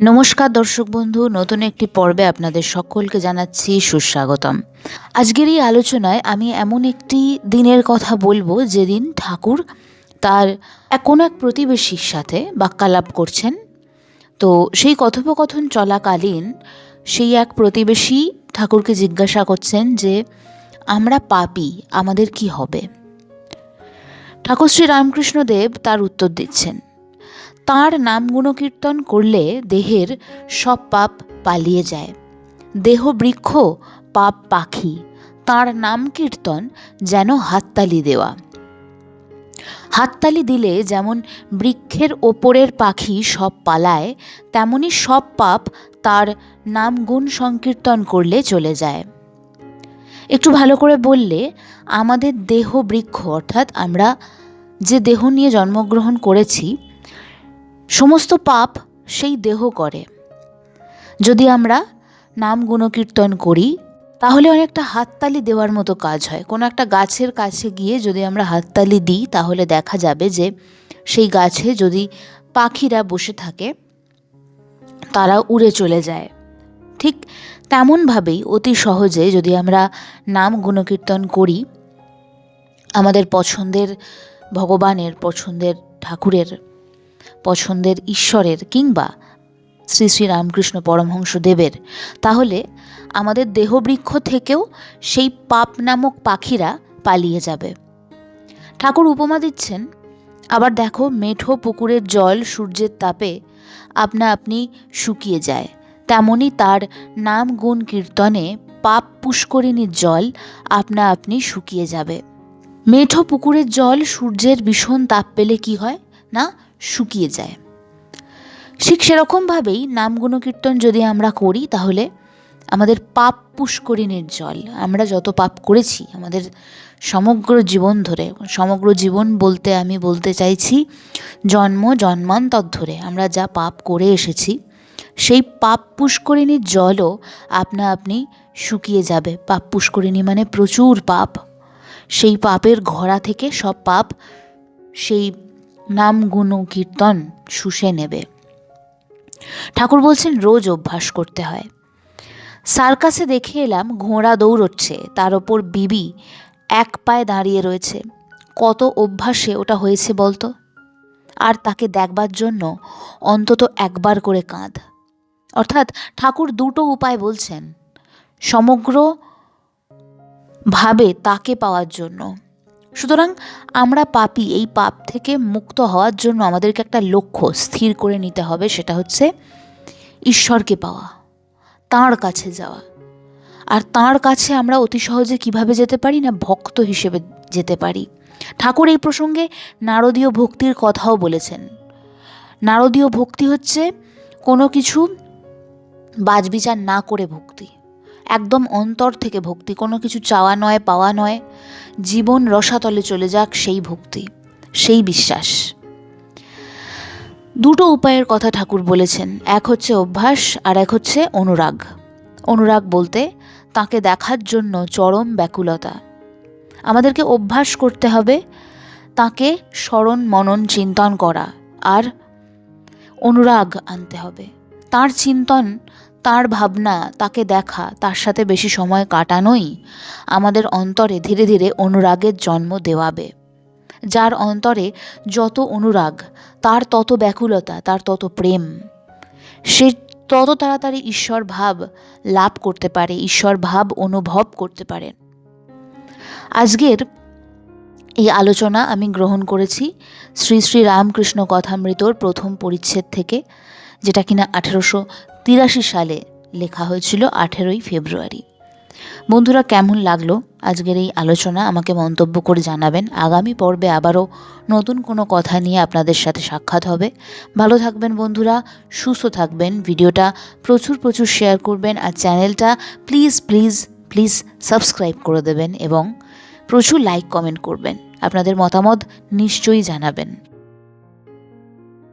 নমস্কার দর্শক বন্ধু, নতুন একটি পর্বে আপনাদের সকলকে জানাচ্ছি সুস্বাগতম। আজকের এই আলোচনায় আমি এমন একটি দিনের কথা বলব, যেদিন ঠাকুর তার এক কোনো এক প্রতিবেশীর সাথে বাক্যালাপ করছেন। তো সেই কথোপকথন চলাকালীন সেই এক প্রতিবেশী ঠাকুরকে জিজ্ঞাসা করছেন যে, আমরা পাপি, আমাদের কি হবে? ঠাকুর শ্রী রামকৃষ্ণদেব তার উত্তর দিচ্ছেন তাঁর নাম গুণকীর্তন করলে দেহের সব পাপ পালিয়ে যায়। দেহ বৃক্ষ পাপ পাখি, তাঁর নাম কীর্তন যেন হাততালি দেওয়া। হাততালি দিলে যেমন বৃক্ষের ওপরের পাখি সব পালায়, তেমনি সব পাপ তার নাম গুণ সংকীর্তন করলে চলে যায়। একটু ভালো করে বললে, আমাদের দেহ বৃক্ষ অর্থাৎ আমরা যে দেহ নিয়ে জন্মগ্রহণ করেছি সমস্ত পাপ সেই দেহ করে। যদি আমরা নাম গুণকীর্তন করি, তাহলে অনেকটা হাততালি দেওয়ার মতো কাজ হয়। কোনো একটা গাছের কাছে গিয়ে যদি আমরা হাততালি দিই, তাহলে দেখা যাবে যে সেই গাছে যদি পাখিরা বসে থাকে, তারা উড়ে চলে যায়। ঠিক তেমনভাবেই অতি সহজে যদি আমরা নাম গুণকীর্তন করি, আমাদের পছন্দের ভগবানের, পছন্দের ঠাকুরের পছন্দের ঈশ্বরের কিংবা শ্রী শ্রী রামকৃষ্ণ পরমহংস দেবের। তাহলে আমাদের দেহবৃক্ষ থেকেও সেই পাপ নামক পাখিরা পালিয়ে যাবে। ঠাকুর উপমা দিচ্ছেন, আবার দেখো মেঠো পুকুরের জল সূর্যের তাপে আপনা আপনি শুকিয়ে যায়। তেমনি তার নাম গুণ কীর্তনে পাপ পুষ্করিণীর জল আপনা আপনি শুকিয়ে যাবে। মেঠো পুকুরের জল সূর্যের ভীষণ তাপ পেলে কি হয়? না শুকিয়ে যায়। ঠিক সেরকমভাবেই নাম গুণকীর্তন যদি আমরা করি, তাহলে আমাদের পাপ পুষ্করিণীর জল, আমরা যত পাপ করেছি, আমাদের সমগ্র জীবন ধরে, সমগ্র জীবন বলতে আমি বলতে চাইছি, জন্ম, জন্মান্তর ধরে আমরা যা পাপ করে এসেছি, সেই পাপ পুষ্করিণীর জলও আপনা আপনি শুকিয়ে যাবে। পাপ পুষ্করিণী মানে প্রচুর পাপ। সেই পাপের ঘোড়া থেকে সব পাপ সেই নাম গুণ কীর্তন শুষে নেবে। ঠাকুর বলছেন, রোজ অভ্যাস করতে হয়। সার্কাসে দেখে এলাম, ঘোড়া দৌড়চ্ছে, তার ওপর বিবি এক পায়ে দাঁড়িয়ে রয়েছে। কত অভ্যাসে ওটা হয়েছে বলতো? আর তাকে দেখবার জন্য অন্তত একবার করে কাঁধ। অর্থাৎ ঠাকুর দুটো উপায় বলছেন, সমগ্র ভাবে তাকে পাওয়ার জন্য। সুতরাং আমরা পাপি, এই পাপ থেকে মুক্ত হওয়ার জন্য আমাদেরকে একটা লক্ষ্য স্থির করে নিতে হবে, সেটা হচ্ছে ঈশ্বরকে পাওয়া, তাঁর কাছে যাওয়া। আর তাঁর কাছে আমরা অতি সহজে কীভাবে যেতে পারি না? ভক্ত হিসেবে যেতে পারি। ঠাকুর এই প্রসঙ্গে নারদীয় ভক্তির কথাও বলেছেন। নারদীয় ভক্তি হচ্ছে কোনো কিছু বাজবিচার না করে ভক্তি। একদম অন্তর থেকে ভক্তি। কোনো কিছু চাওয়া নয়, পাওয়া নয়। জীবন রসাতলে চলে যাক সেই ভক্তি, সেই বিশ্বাস। দুটো উপায়ের কথা ঠাকুর বলেছেন, এক হচ্ছে অভ্যাস আর এক হচ্ছে অনুরাগ। অনুরাগ বলতে তাকে দেখার জন্য চরম ব্যাকুলতা। আমাদেরকে অভ্যাস করতে হবে তাকে স্মরণ, মনন, চিন্তন করা আর অনুরাগ আনতে হবে। তার চিন্তন তার ভাবনা, তাকে দেখা, তার সাথে বেশি সময় কাটানোই আমাদের অন্তরে ধীরে ধীরে অনুরাগের জন্ম দেওয়াবে। যার অন্তরে যত অনুরাগ, তার তত ব্যাকুলতা, তার তত প্রেম। সে তত তাড়াতাড়ি ঈশ্বর ভাব লাভ করতে পারে, ঈশ্বর ভাব অনুভব করতে পারে। আজকের এই আলোচনা আমি গ্রহণ করেছি শ্রী শ্রী রামকৃষ্ণ কথামৃতর প্রথম পরিচ্ছেদ থেকে। যেটা কিনা আঠেরোশো তিরাশি সালে লেখা হয়েছিল আঠেরোই ফেব্রুয়ারি। বন্ধুরা, কেমন লাগল আজকের এই আলোচনা? আমাকে মন্তব্য করে জানাবেন। আগামী পর্বে আবারও নতুন কোনো কথা নিয়ে আপনাদের সাথে সাক্ষাৎ হবে। ভালো থাকবেন বন্ধুরা, সুস্থ থাকবেন। ভিডিওটা প্রচুর প্রচুর শেয়ার করবেন আর চ্যানেলটা প্লিজ প্লিজ প্লিজ সাবস্ক্রাইব করে দেবেন এবং প্রচুর লাইক কমেন্ট করবেন। আপনাদের মতামত নিশ্চয়ই জানাবেন।